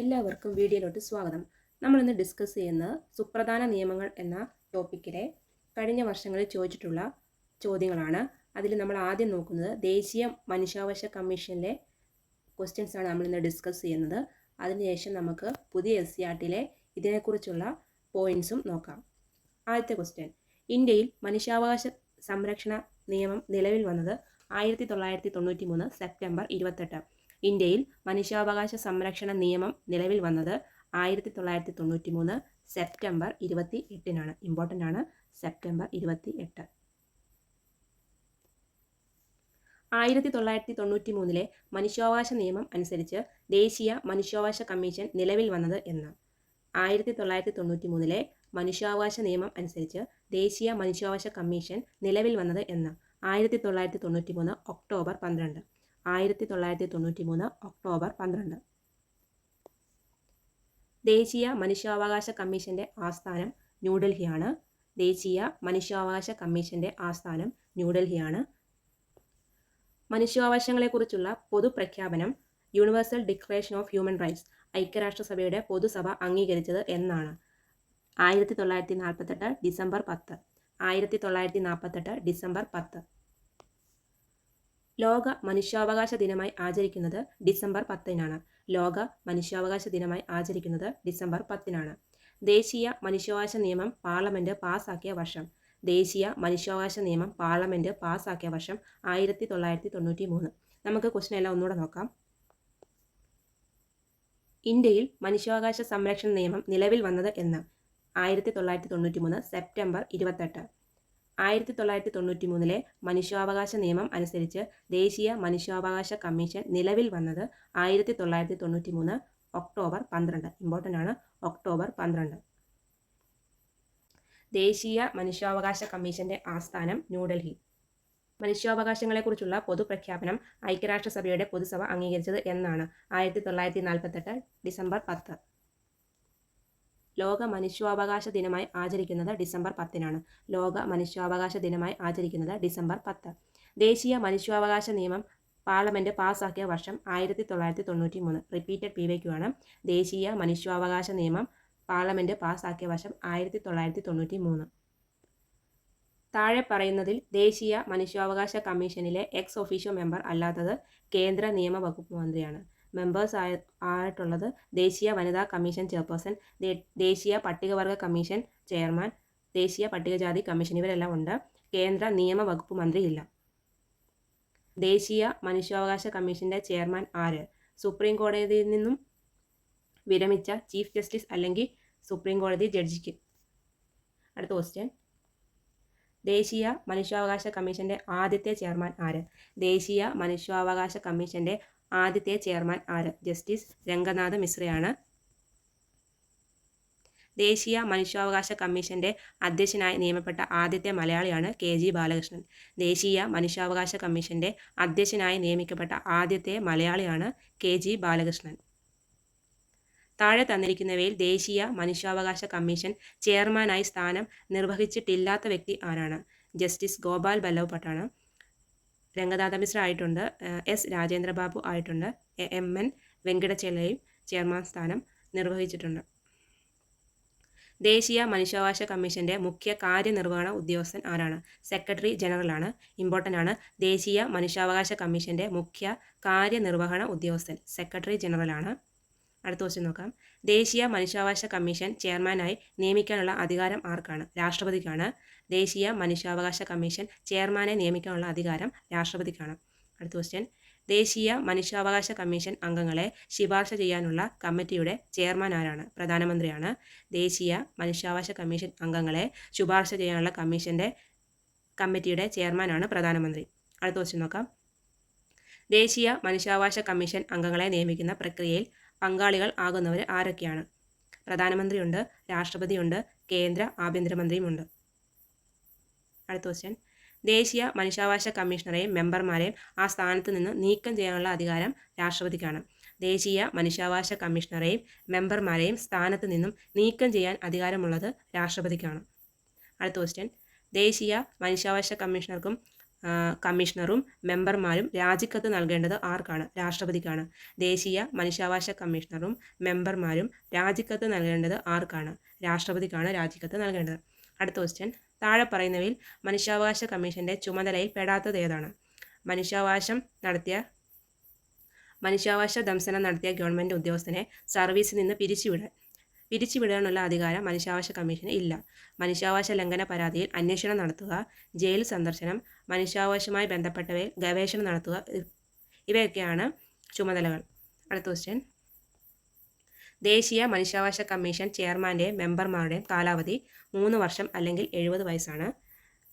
എല്ലാവർക്കും വീഡിയോയിലോട്ട് സ്വാഗതം. നമ്മളിന്ന് ഡിസ്കസ് ചെയ്യുന്നത് സുപ്രധാന നിയമങ്ങൾ എന്ന ടോപ്പിക്കിലെ കഴിഞ്ഞ വർഷങ്ങളിൽ ചോദിച്ചിട്ടുള്ള ചോദ്യങ്ങളാണ്. അതിൽ നമ്മൾ ആദ്യം നോക്കുന്നത് ദേശീയ മനുഷ്യാവകാശ കമ്മീഷനിലെ ക്വസ്റ്റ്യൻസ് ആണ് നമ്മളിന്ന് ഡിസ്കസ് ചെയ്യുന്നത്. അതിനുശേഷം നമുക്ക് പുതിയ എസ് സി ആർട്ടിലെ ഇതിനെക്കുറിച്ചുള്ള പോയിൻസും നോക്കാം. ആദ്യത്തെ ക്വസ്റ്റ്യൻ ഇന്ത്യയിൽ മനുഷ്യാവകാശ സംരക്ഷണ നിയമം നിലവിൽ വന്നത് ആയിരത്തി തൊള്ളായിരത്തി തൊണ്ണൂറ്റി മൂന്ന് സെപ്റ്റംബർ ഇരുപത്തെട്ട്. ഇന്ത്യയിൽ മനുഷ്യാവകാശ സംരക്ഷണ നിയമം നിലവിൽ വന്നത് ആയിരത്തി തൊള്ളായിരത്തി തൊണ്ണൂറ്റി മൂന്ന് സെപ്റ്റംബർ ഇരുപത്തി എട്ടിനാണ് ഇമ്പോർട്ടന്റ് ആണ്. സെപ്റ്റംബർ ഇരുപത്തി എട്ട് ആയിരത്തി തൊള്ളായിരത്തി തൊണ്ണൂറ്റി മൂന്നിലെ മനുഷ്യാവകാശ നിയമം അനുസരിച്ച് ദേശീയ മനുഷ്യാവകാശ കമ്മീഷൻ നിലവിൽ വന്നത് എന്ന്. ആയിരത്തി തൊള്ളായിരത്തി തൊണ്ണൂറ്റി മൂന്നിലെ മനുഷ്യാവകാശ നിയമം അനുസരിച്ച് ദേശീയ മനുഷ്യാവകാശ കമ്മീഷൻ നിലവിൽ വന്നത് എന്ന്. ആയിരത്തി തൊള്ളായിരത്തി തൊണ്ണൂറ്റി മൂന്ന് ഒക്ടോബർ പന്ത്രണ്ട്. ആയിരത്തി തൊള്ളായിരത്തി തൊണ്ണൂറ്റി മൂന്ന് ഒക്ടോബർ പന്ത്രണ്ട്. ദേശീയ മനുഷ്യാവകാശ കമ്മീഷന്റെ ആസ്ഥാനം ന്യൂഡൽഹിയാണ്. ദേശീയ മനുഷ്യാവകാശ കമ്മീഷന്റെ ആസ്ഥാനം ന്യൂഡൽഹിയാണ്. മനുഷ്യാവകാശങ്ങളെക്കുറിച്ചുള്ള പൊതുപ്രഖ്യാപനം universal declaration of human rights ഐക്യരാഷ്ട്രസഭയുടെ പൊതുസഭ അംഗീകരിച്ചത് എന്നാണ്. ആയിരത്തി തൊള്ളായിരത്തി നാൽപ്പത്തെട്ട് ഡിസംബർ പത്ത്. ആയിരത്തി തൊള്ളായിരത്തി നാൽപ്പത്തെട്ട് ഡിസംബർ പത്ത്. ലോക മനുഷ്യാവകാശ ദിനമായി ആചരിക്കുന്നത് ഡിസംബർ പത്തിനാണ്. ലോക മനുഷ്യാവകാശ ദിനമായി ആചരിക്കുന്നത് ഡിസംബർ പത്തിനാണ്. ദേശീയ മനുഷ്യാവകാശ നിയമം പാർലമെന്റ് പാസാക്കിയ വർഷം. ദേശീയ മനുഷ്യാവകാശ നിയമം പാർലമെന്റ് പാസാക്കിയ വർഷം ആയിരത്തി തൊള്ളായിരത്തി തൊണ്ണൂറ്റി മൂന്ന് നമുക്ക് ക്വസ്റ്റൻ എല്ലാം ഒന്നുകൂടെ നോക്കാം. ഇന്ത്യയിൽ മനുഷ്യാവകാശ സംരക്ഷണ നിയമം നിലവിൽ വന്നത് എന്ന്. ആയിരത്തി തൊള്ളായിരത്തി തൊണ്ണൂറ്റി മൂന്ന് സെപ്റ്റംബർ ഇരുപത്തെട്ട്. ആയിരത്തി തൊള്ളായിരത്തി തൊണ്ണൂറ്റി മൂന്നിലെ മനുഷ്യാവകാശ നിയമം അനുസരിച്ച് ദേശീയ മനുഷ്യാവകാശ കമ്മീഷൻ നിലവിൽ വന്നത് ആയിരത്തി തൊള്ളായിരത്തി തൊണ്ണൂറ്റി മൂന്ന് ഒക്ടോബർ പന്ത്രണ്ട്. ഇമ്പോർട്ടന്റ് ആണ്. ഒക്ടോബർ പന്ത്രണ്ട്. ദേശീയ മനുഷ്യാവകാശ കമ്മീഷന്റെ ആസ്ഥാനം ന്യൂഡൽഹി. മനുഷ്യാവകാശങ്ങളെക്കുറിച്ചുള്ള പൊതുപ്രഖ്യാപനം ഐക്യരാഷ്ട്രസഭയുടെ പൊതുസഭ അംഗീകരിച്ചത് എന്നാണ് ആയിരത്തി തൊള്ളായിരത്തി നാൽപ്പത്തെട്ട് ഡിസംബർ പത്ത്. ലോക മനുഷ്യാവകാശ ദിനമായി ആചരിക്കുന്നത് ഡിസംബർ പത്തിനാണ്. ലോക മനുഷ്യാവകാശ ദിനമായി ആചരിക്കുന്നത് ഡിസംബർ പത്ത്. ദേശീയ മനുഷ്യാവകാശ നിയമം പാർലമെന്റ് പാസ്സാക്കിയ വർഷം ആയിരത്തി തൊള്ളായിരത്തി തൊണ്ണൂറ്റി മൂന്ന് റിപ്പീറ്റഡ് പി വയ്ക്കുവാണ് ദേശീയ മനുഷ്യാവകാശ നിയമം പാർലമെന്റ് പാസ്സാക്കിയ വർഷം ആയിരത്തി തൊള്ളായിരത്തി തൊണ്ണൂറ്റി മൂന്ന് താഴെ പറയുന്നതിൽ ദേശീയ മനുഷ്യാവകാശ കമ്മീഷനിലെ എക്സ് ഒഫീഷ്യോ മെമ്പർ അല്ലാത്തത് കേന്ദ്ര നിയമ വകുപ്പ് മന്ത്രിയാണ്. മെമ്പേഴ്സ് ആയ ആയിട്ടുള്ളത് ദേശീയ വനിതാ കമ്മീഷൻ ചെയർപേഴ്സൺ ദേശീയ പട്ടികവർഗ കമ്മീഷൻ ചെയർമാൻ ദേശീയ പട്ടികജാതി കമ്മീഷൻ ഇവരെല്ലാം ഉണ്ട്. കേന്ദ്ര നിയമ വകുപ്പ് മന്ത്രി ഇല്ല. ദേശീയ മനുഷ്യാവകാശ കമ്മീഷന്റെ ചെയർമാൻ ആര്? സുപ്രീം കോടതിയിൽ നിന്നും വിരമിച്ച ചീഫ് ജസ്റ്റിസ് അല്ലെങ്കിൽ സുപ്രീം കോടതി ജഡ്ജിക്ക്. അടുത്ത ക്വസ്റ്റ്യൻ ദേശീയ മനുഷ്യാവകാശ കമ്മീഷന്റെ ആദ്യത്തെ ചെയർമാൻ ആര്? ദേശീയ മനുഷ്യാവകാശ കമ്മീഷന്റെ ആദ്യത്തെ ചെയർമാൻ ആര്? ജസ്റ്റിസ് രംഗനാഥ മിശ്രയാണ്. ദേശീയ മനുഷ്യാവകാശ കമ്മീഷന്റെ അധ്യക്ഷനായി നിയമപ്പെട്ട ആദ്യത്തെ മലയാളിയാണ് കെ ജി ബാലകൃഷ്ണൻ. ദേശീയ മനുഷ്യാവകാശ കമ്മീഷന്റെ അധ്യക്ഷനായി നിയമിക്കപ്പെട്ട ആദ്യത്തെ മലയാളിയാണ് കെ ജി ബാലകൃഷ്ണൻ. താഴെ തന്നിരിക്കുന്നവയിൽ ദേശീയ മനുഷ്യാവകാശ കമ്മീഷൻ ചെയർമാനായി സ്ഥാനം നിർവഹിച്ചിട്ടില്ലാത്ത വ്യക്തി ആരാണ്? ജസ്റ്റിസ് ഗോപാൽ ബല്ലവ് ഭട്ടാണ് രംഗനാഥ മിശ്ര ആയിട്ടുണ്ട് എസ് രാജേന്ദ്രബാബു ആയിട്ടുണ്ട്. എം എൻ വെങ്കടച്ചെല്ലയും ചെയർമാൻ സ്ഥാനം നിർവഹിച്ചിട്ടുണ്ട്. ദേശീയ മനുഷ്യാവകാശ കമ്മീഷന്റെ മുഖ്യ കാര്യനിർവഹണ ഉദ്യോഗസ്ഥൻ ആരാണ്? സെക്രട്ടറി ജനറലാണ്. ഇമ്പോർട്ടന്റ് ആണ്. ദേശീയ മനുഷ്യാവകാശ കമ്മീഷന്റെ മുഖ്യ കാര്യനിർവഹണ ഉദ്യോഗസ്ഥൻ സെക്രട്ടറി ജനറലാണ്. അടുത്ത ക്വസ്റ്റ്യൻ നോക്കാം. ദേശീയ മനുഷ്യാവകാശ കമ്മീഷൻ ചെയർമാനായി നിയമിക്കാനുള്ള അധികാരം ആർക്കാണ്? രാഷ്ട്രപതിക്കാണ്. ദേശീയ മനുഷ്യാവകാശ കമ്മീഷൻ ചെയർമാനെ നിയമിക്കാനുള്ള അധികാരം രാഷ്ട്രപതിക്കാണ്. അടുത്ത ക്വസ്റ്റ്യൻ ദേശീയ മനുഷ്യാവകാശ കമ്മീഷൻ അംഗങ്ങളെ ശുപാർശ ചെയ്യാനുള്ള കമ്മിറ്റിയുടെ ചെയർമാൻ ആരാണ്? പ്രധാനമന്ത്രിയാണ്. ദേശീയ മനുഷ്യാവകാശ കമ്മീഷൻ അംഗങ്ങളെ ശുപാർശ ചെയ്യാനുള്ള കമ്മീഷന്റെ കമ്മിറ്റിയുടെ ചെയർമാനാണ് പ്രധാനമന്ത്രി. അടുത്ത ക്വസ്റ്റ്യൻ നോക്കാം. ദേശീയ മനുഷ്യാവകാശ കമ്മീഷൻ അംഗങ്ങളെ നിയമിക്കുന്ന പ്രക്രിയയിൽ പങ്കാളികൾ ആകുന്നവർ ആരൊക്കെയാണ്? പ്രധാനമന്ത്രിയുണ്ട് രാഷ്ട്രപതിയുണ്ട് കേന്ദ്ര ആഭ്യന്തരമന്ത്രിയുമുണ്ട്. അടുത്ത ക്വസ്റ്റ്യൻ ദേശീയ മനുഷ്യാവകാശ കമ്മീഷണറെയും മെമ്പർമാരെയും ആ സ്ഥാനത്ത് നിന്ന് നീക്കം ചെയ്യാനുള്ള അധികാരം രാഷ്ട്രപതിക്കാണ്. ദേശീയ മനുഷ്യാവകാശ കമ്മീഷണറെയും മെമ്പർമാരെയും സ്ഥാനത്ത് നിന്നും നീക്കം ചെയ്യാൻ അധികാരമുള്ളത് രാഷ്ട്രപതിക്കാണ്. അടുത്ത ക്വസ്റ്റ്യൻ ദേശീയ മനുഷ്യാവകാശ കമ്മീഷണർക്കും കമ്മീഷണറും മെമ്പർമാരും രാജിക്കത്ത് നൽകേണ്ടത് ആർക്കാണ്? രാഷ്ട്രപതിക്കാണ്. ദേശീയ മനുഷ്യാവകാശ കമ്മീഷണറും മെമ്പർമാരും രാജിക്കത്ത് നൽകേണ്ടത് ആർക്കാണ്? രാഷ്ട്രപതിക്കാണ് രാജിക്കത്ത് നൽകേണ്ടത്. അടുത്ത ക്വസ്റ്റ്യൻ താഴെ പറയുന്നവയിൽ മനുഷ്യാവകാശ കമ്മീഷന്റെ ചുമതലയിൽ പെടാത്തത് ഏതാണ്? മനുഷ്യാവകാശം നടത്തിയ മനുഷ്യാവകാശ ദംശനം നടത്തിയ ഗവൺമെന്റ് ഉദ്യോഗസ്ഥനെ സർവീസിൽ നിന്ന് പിരിച്ചുവിടാൻ പിരിച്ചുവിടാനുള്ള അധികാരം മനുഷ്യാവകാശ കമ്മീഷന് ഇല്ല. മനുഷ്യാവകാശ ലംഘന പരാതിയിൽ അന്വേഷണം നടത്തുക ജയിൽ സന്ദർശനം മനുഷ്യാവകാശവുമായി ബന്ധപ്പെട്ടവയിൽ ഗവേഷണം നടത്തുക ഇവയൊക്കെയാണ് ചുമതലകൾ. അടുത്ത ക്വസ്റ്റ്യൻ ദേശീയ മനുഷ്യാവകാശ കമ്മീഷൻ ചെയർമാന്റെയും മെമ്പർമാരുടെയും കാലാവധി മൂന്ന് വർഷം അല്ലെങ്കിൽ എഴുപത് വയസ്സാണ്.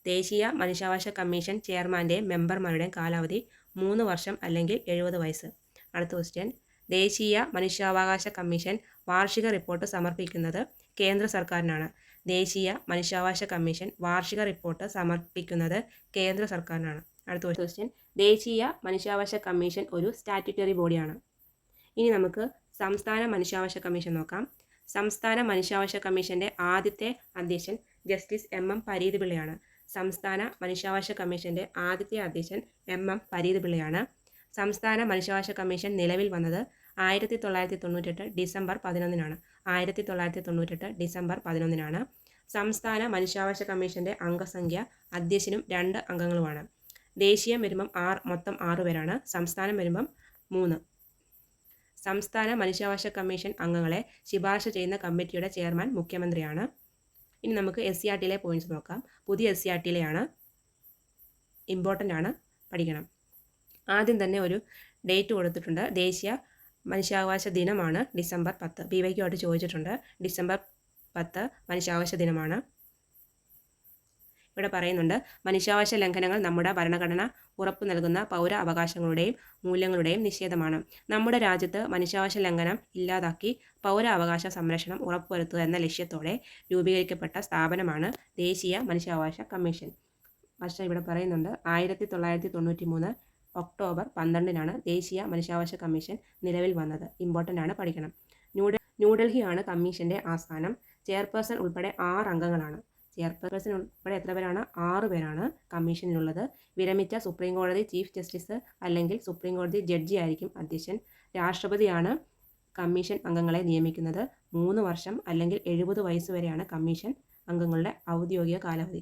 ദേശീയ മനുഷ്യാവകാശ കമ്മീഷൻ ചെയർമാന്റെയും മെമ്പർമാരുടെയും കാലാവധി മൂന്ന് വർഷം അല്ലെങ്കിൽ എഴുപത് വയസ്സ്. അടുത്ത ക്വസ്റ്റ്യൻ ദേശീയ മനുഷ്യാവകാശ കമ്മീഷൻ വാർഷിക റിപ്പോർട്ട് സമർപ്പിക്കുന്നത് കേന്ദ്ര സർക്കാരിനാണ്. ദേശീയ മനുഷ്യാവകാശ കമ്മീഷൻ വാർഷിക റിപ്പോർട്ട് സമർപ്പിക്കുന്നത് കേന്ദ്ര സർക്കാരിനാണ്. അടുത്ത ക്വസ്റ്റ്യൻ ദേശീയ മനുഷ്യാവകാശ കമ്മീഷൻ ഒരു സ്റ്റാറ്റ്യൂട്ടറി ബോഡിയാണ്. ഇനി നമുക്ക് സംസ്ഥാന മനുഷ്യാവകാശ കമ്മീഷൻ നോക്കാം. സംസ്ഥാന മനുഷ്യാവകാശ കമ്മീഷന്റെ ആദ്യത്തെ അധ്യക്ഷൻ ജസ്റ്റിസ് എം എം പരീത് പിള്ളയാണ് സംസ്ഥാന മനുഷ്യാവകാശ കമ്മീഷന്റെ ആദ്യത്തെ അധ്യക്ഷൻ എം എം പരീത് പിള്ളയാണ് സംസ്ഥാന മനുഷ്യാവകാശ കമ്മീഷൻ നിലവിൽ വന്നത് ആയിരത്തി തൊള്ളായിരത്തി തൊണ്ണൂറ്റെട്ട് ഡിസംബർ പതിനൊന്നിനാണ്. ആയിരത്തി തൊള്ളായിരത്തി തൊണ്ണൂറ്റെട്ട് ഡിസംബർ പതിനൊന്നിനാണ്. സംസ്ഥാന മനുഷ്യാവകാശ കമ്മീഷന്റെ അംഗസംഖ്യ അധ്യക്ഷനും രണ്ട് അംഗങ്ങളുമാണ്. ദേശീയം വരുമ്പം ആറ് മൊത്തം ആറ് പേരാണ്. സംസ്ഥാനം വരുമ്പം മൂന്ന്. സംസ്ഥാന മനുഷ്യാവകാശ കമ്മീഷൻ അംഗങ്ങളെ ശുപാർശ ചെയ്യുന്ന കമ്മിറ്റിയുടെ ചെയർമാൻ മുഖ്യമന്ത്രിയാണ്. ഇനി നമുക്ക് എസ് സി ആർ ടിയിലെ പോയിന്റ്സ് നോക്കാം. പുതിയ എസ് സി ആർ ടിയിലെയാണ് ഇമ്പോർട്ടന്റ് ആണ്. പഠിക്കണം. ആദ്യം തന്നെ ഒരു ഡേറ്റ് കൊടുത്തിട്ടുണ്ട്. ദേശീയ മനുഷ്യാവകാശ ദിനമാണ് ഡിസംബർ പത്ത്. പി ആയിട്ട് ചോദിച്ചിട്ടുണ്ട്. ഡിസംബർ പത്ത് മനുഷ്യാവകാശ ദിനമാണ്. ഇവിടെ പറയുന്നുണ്ട് മനുഷ്യാവകാശ ലംഘനങ്ങൾ നമ്മുടെ ഭരണഘടന ഉറപ്പു നൽകുന്ന പൗര അവകാശങ്ങളുടെയും മൂല്യങ്ങളുടെയും നിഷേധമാണ്. നമ്മുടെ രാജ്യത്ത് മനുഷ്യാവകാശ ലംഘനം ഇല്ലാതാക്കി പൗര അവകാശ സംരക്ഷണം ഉറപ്പുവരുത്തുക എന്ന ലക്ഷ്യത്തോടെ രൂപീകരിക്കപ്പെട്ട സ്ഥാപനമാണ് ദേശീയ മനുഷ്യാവകാശ കമ്മീഷൻ. പക്ഷേ ഇവിടെ പറയുന്നുണ്ട് ആയിരത്തി തൊള്ളായിരത്തി തൊണ്ണൂറ്റി മൂന്ന് ഒക്ടോബർ പന്ത്രണ്ടിനാണ് ദേശീയ മനുഷ്യാവകാശ കമ്മീഷൻ നിലവിൽ വന്നത്. ഇമ്പോർട്ടന്റ് ആണ് പഠിക്കണം. ന്യൂഡൽ ന്യൂഡൽഹിയാണ് കമ്മീഷന്റെ ആസ്ഥാനം. ചെയർപേഴ്സൺ ഉൾപ്പെടെ ആറ് അംഗങ്ങളാണ്. ചെയർപേഴ്സൺ ഉൾപ്പെടെ എത്ര പേരാണ്? ആറ് പേരാണ് കമ്മീഷനിലുള്ളത്. വിരമിച്ച സുപ്രീം കോടതി ചീഫ് ജസ്റ്റിസ് അല്ലെങ്കിൽ സുപ്രീം കോടതി ജഡ്ജി ആയിരിക്കും അധ്യക്ഷൻ. രാഷ്ട്രപതിയാണ് കമ്മീഷൻ അംഗങ്ങളെ നിയമിക്കുന്നത്. മൂന്ന് വർഷം അല്ലെങ്കിൽ എഴുപത് വയസ്സ് വരെയാണ് കമ്മീഷൻ അംഗങ്ങളുടെ ഔദ്യോഗിക കാലാവധി.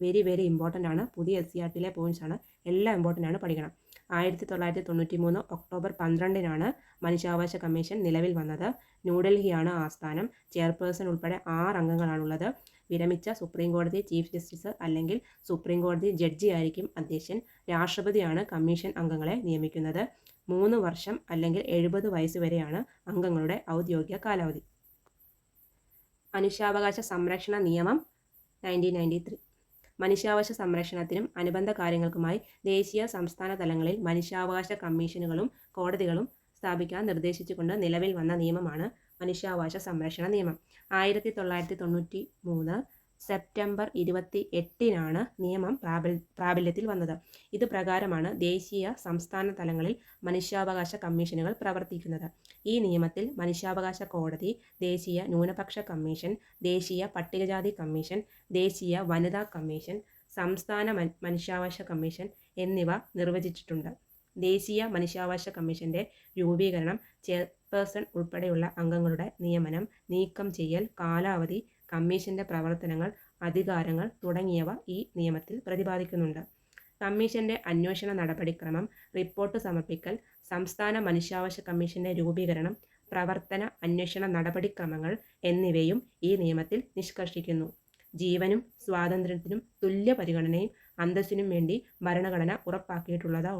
വെരി വെരി ഇമ്പോർട്ടന്റ് ആണ്. പുതിയ എസ് സി ആർ ടിയിലെ പോയിന്റ്സ് ആണ്. എല്ലാം ഇമ്പോർട്ടന്റ് ആണ്. പഠിക്കണം. ആയിരത്തി തൊള്ളായിരത്തി തൊണ്ണൂറ്റി മൂന്ന് ഒക്ടോബർ പന്ത്രണ്ടിനാണ് മനുഷ്യാവകാശ കമ്മീഷൻ നിലവിൽ വന്നത്. ന്യൂഡൽഹിയാണ് ആസ്ഥാനം. ചെയർപേഴ്സൺ ഉൾപ്പെടെ ആറ് അംഗങ്ങളാണുള്ളത് വിരമിച്ച സുപ്രീം കോടതി ചീഫ് ജസ്റ്റിസ് അല്ലെങ്കിൽ സുപ്രീം കോടതി ജഡ്ജി ആയിരിക്കും അധ്യക്ഷൻ. രാഷ്ട്രപതിയാണ് കമ്മീഷൻ അംഗങ്ങളെ നിയമിക്കുന്നത്. മൂന്ന് വർഷം അല്ലെങ്കിൽ എഴുപത് വയസ്സ് വരെയാണ് അംഗങ്ങളുടെ ഔദ്യോഗിക കാലാവധി. മനുഷ്യാവകാശ സംരക്ഷണ നിയമം നയന്റീൻ നയന്റി ത്രീ മനുഷ്യാവകാശ സംരക്ഷണത്തിനും അനുബന്ധ കാര്യങ്ങൾക്കുമായി ദേശീയ സംസ്ഥാന തലങ്ങളിൽ മനുഷ്യാവകാശ കമ്മീഷനുകളും കോടതികളും സ്ഥാപിക്കാൻ നിർദ്ദേശിച്ചുകൊണ്ട് നിലവിൽ വന്ന നിയമമാണ് മനുഷ്യാവകാശ സംരക്ഷണ നിയമം. ആയിരത്തി തൊള്ളായിരത്തി തൊണ്ണൂറ്റി മൂന്ന് സെപ്റ്റംബർ ഇരുപത്തി എട്ടിനാണ് നിയമം പ്രാബല്യത്തിൽ വന്നത്. ഇത് പ്രകാരമാണ് ദേശീയ സംസ്ഥാന തലങ്ങളിൽ മനുഷ്യാവകാശ കമ്മീഷനുകൾ പ്രവർത്തിക്കുന്നത്. ഈ നിയമത്തിൽ മനുഷ്യാവകാശ കോടതി ദേശീയ ന്യൂനപക്ഷ കമ്മീഷൻ ദേശീയ പട്ടികജാതി കമ്മീഷൻ ദേശീയ വനിതാ കമ്മീഷൻ സംസ്ഥാന മനുഷ്യാവകാശ കമ്മീഷൻ എന്നിവ നിർവചിച്ചിട്ടുണ്ട്. ദേശീയ മനുഷ്യാവകാശ കമ്മീഷന്റെ രൂപീകരണം ചെയർപേഴ്സൺ ഉൾപ്പെടെയുള്ള അംഗങ്ങളുടെ നിയമനം നീക്കം ചെയ്യൽ കാലാവധി കമ്മീഷന്റെ പ്രവർത്തനങ്ങൾ അധികാരങ്ങൾ തുടങ്ങിയവ ഈ നിയമത്തിൽ പ്രതിപാദിക്കുന്നുണ്ട്. കമ്മീഷന്റെ അന്വേഷണ നടപടിക്രമം റിപ്പോർട്ട് സമർപ്പിക്കൽ സംസ്ഥാന മനുഷ്യാവകാശ കമ്മീഷന്റെ രൂപീകരണം പ്രവർത്തന അന്വേഷണ നടപടിക്രമങ്ങൾ എന്നിവയും ഈ നിയമത്തിൽ നിഷ്കർഷിക്കുന്നു. ജീവനും സ്വാതന്ത്ര്യത്തിനും തുല്യ പരിഗണനയും അന്തസ്സിനും വേണ്ടി ഭരണഘടന ഉറപ്പാക്കിയിട്ടുള്ളതോ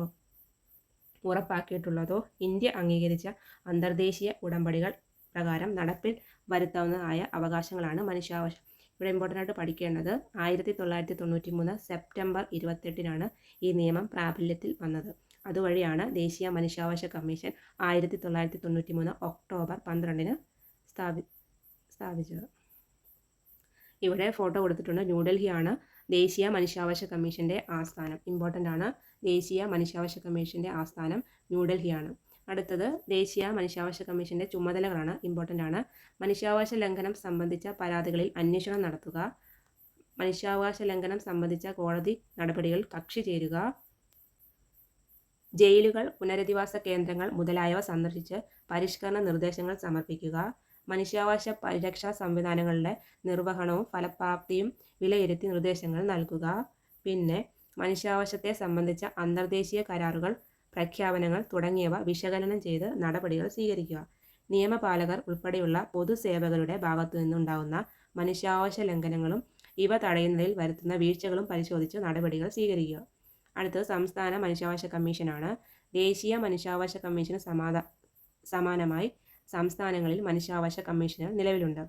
ഉറപ്പാക്കിയിട്ടുള്ളതോ ഇന്ത്യ അംഗീകരിച്ച അന്തർദേശീയ ഉടമ്പടികൾ പ്രകാരം നടപ്പിൽ വരുത്താവുന്നതായ അവകാശങ്ങളാണ് മനുഷ്യാവകാശം. ഇവിടെ ഇമ്പോർട്ടന്റ് ആയിട്ട് പഠിക്കേണ്ടത് ആയിരത്തി തൊള്ളായിരത്തി തൊണ്ണൂറ്റി മൂന്ന് സെപ്റ്റംബർ ഇരുപത്തെട്ടിനാണ് ഈ നിയമം പ്രാബല്യത്തിൽ വന്നത്. അതുവഴിയാണ് ദേശീയ മനുഷ്യാവകാശ കമ്മീഷൻ ആയിരത്തി തൊള്ളായിരത്തി തൊണ്ണൂറ്റി മൂന്ന് ഒക്ടോബർ പന്ത്രണ്ടിന് സ്ഥാപി സ്ഥാപിച്ചത്. ഇവിടെ ഫോട്ടോ കൊടുത്തിട്ടുണ്ട്. ന്യൂഡൽഹിയാണ് ദേശീയ മനുഷ്യാവകാശ കമ്മീഷന്റെ ആസ്ഥാനം. ഇമ്പോർട്ടന്റ് ആണ് ദേശീയ മനുഷ്യാവകാശ കമ്മീഷന്റെ ആസ്ഥാനം ന്യൂഡൽഹിയാണ്. അടുത്തത് ദേശീയ മനുഷ്യാവകാശ കമ്മീഷന്റെ ചുമതലകളാണ് ഇമ്പോർട്ടന്റ് ആണ്. മനുഷ്യാവകാശ ലംഘനം സംബന്ധിച്ച പരാതികളിൽ അന്വേഷണം നടത്തുക. മനുഷ്യാവകാശ ലംഘനം സംബന്ധിച്ച കോടതി നടപടികൾ കക്ഷി ചേരുക. ജയിലുകൾ പുനരധിവാസ കേന്ദ്രങ്ങൾ മുതലായവ സന്ദർശിച്ച് പരിഷ്കരണ നിർദ്ദേശങ്ങൾ സമർപ്പിക്കുക. മനുഷ്യാവകാശ പരിരക്ഷാ സംവിധാനങ്ങളുടെ നിർവഹണവും ഫലപ്രാപ്തിയും വിലയിരുത്തി നിർദ്ദേശങ്ങൾ നൽകുക. പിന്നെ മനുഷ്യാവകാശത്തെ സംബന്ധിച്ച അന്തർദേശീയ കരാറുകൾ പ്രഖ്യാപനങ്ങൾ തുടങ്ങിയവ വിശകലനം ചെയ്ത് നടപടികൾ സ്വീകരിക്കുക. നിയമപാലകർ ഉൾപ്പെടെയുള്ള പൊതുസേവകരുടെ ഭാഗത്തു നിന്നുണ്ടാകുന്ന മനുഷ്യാവകാശ ലംഘനങ്ങളും ഇവ തടയുന്നതിൽ വരുത്തുന്ന വീഴ്ചകളും പരിശോധിച്ച് നടപടികൾ സ്വീകരിക്കുക. അടുത്തത് സംസ്ഥാന മനുഷ്യാവകാശ കമ്മീഷനാണ്. ദേശീയ മനുഷ്യാവകാശ കമ്മീഷന് സമാധാ സമാനമായി സംസ്ഥാനങ്ങളിൽ മനുഷ്യാവകാശ കമ്മീഷനുകൾ നിലവിലുണ്ട്.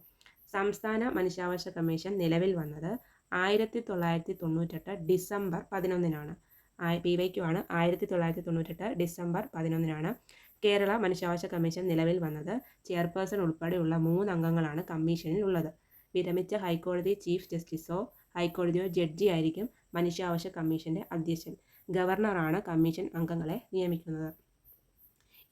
സംസ്ഥാന മനുഷ്യാവകാശ കമ്മീഷൻ നിലവിൽ വന്നത് ആയിരത്തി തൊള്ളായിരത്തി തൊണ്ണൂറ്റെട്ട് ഡിസംബർ പതിനൊന്നിനാണ്. പി വൈക്കു ആണ് ആയിരത്തി തൊള്ളായിരത്തി തൊണ്ണൂറ്റെട്ട് ഡിസംബർ പതിനൊന്നിനാണ് കേരള മനുഷ്യാവകാശ കമ്മീഷൻ നിലവിൽ വന്നത്. ചെയർപേഴ്സൺ ഉൾപ്പെടെയുള്ള മൂന്ന് അംഗങ്ങളാണ് കമ്മീഷനിൽ ഉള്ളത് വിരമിച്ച ഹൈക്കോടതി ചീഫ് ജസ്റ്റിസോ ഹൈക്കോടതിയോ ജഡ്ജി ആയിരിക്കും മനുഷ്യാവകാശ കമ്മീഷന്റെ അധ്യക്ഷൻ. ഗവർണറാണ് കമ്മീഷൻ അംഗങ്ങളെ നിയമിക്കുന്നത്.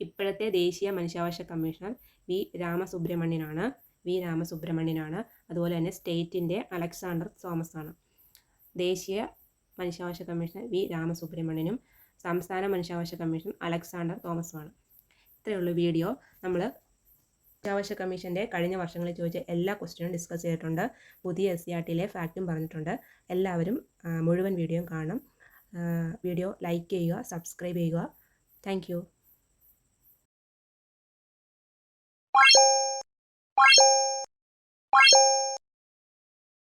ഇപ്പോഴത്തെ ദേശീയ മനുഷ്യാവകാശ കമ്മീഷണർ വി രാമസുബ്രഹ്മണ്യനാണ്. വി രാമസുബ്രഹ്മണ്യനാണ്. അതുപോലെ തന്നെ സ്റ്റേറ്റിന്റെ അലക്സാണ്ടർ തോമസ് ആണ് ദേശീയ മനുഷ്യാവകാശ കമ്മീഷണർ വി രാമസുബ്രഹ്മണ്യനും സംസ്ഥാന മനുഷ്യാവകാശ കമ്മീഷൻ അലക്സാണ്ടർ തോമസുമാണ്. ഇത്രയുള്ള വീഡിയോ. നമ്മൾ മനുഷ്യാവകാശ കമ്മീഷന്റെ കഴിഞ്ഞ വർഷങ്ങളിൽ ചോദിച്ച എല്ലാ ക്വസ്റ്റ്യനും ഡിസ്കസ് ചെയ്തിട്ടുണ്ട്. പുതിയ എസ് സി ആർ ടിയിലെ ഫാക്റ്റും പറഞ്ഞിട്ടുണ്ട്. എല്ലാവരും മുഴുവൻ വീഡിയോയും കാണണം. വീഡിയോ ലൈക്ക് ചെയ്യുക സബ്സ്ക്രൈബ് ചെയ്യുക. താങ്ക്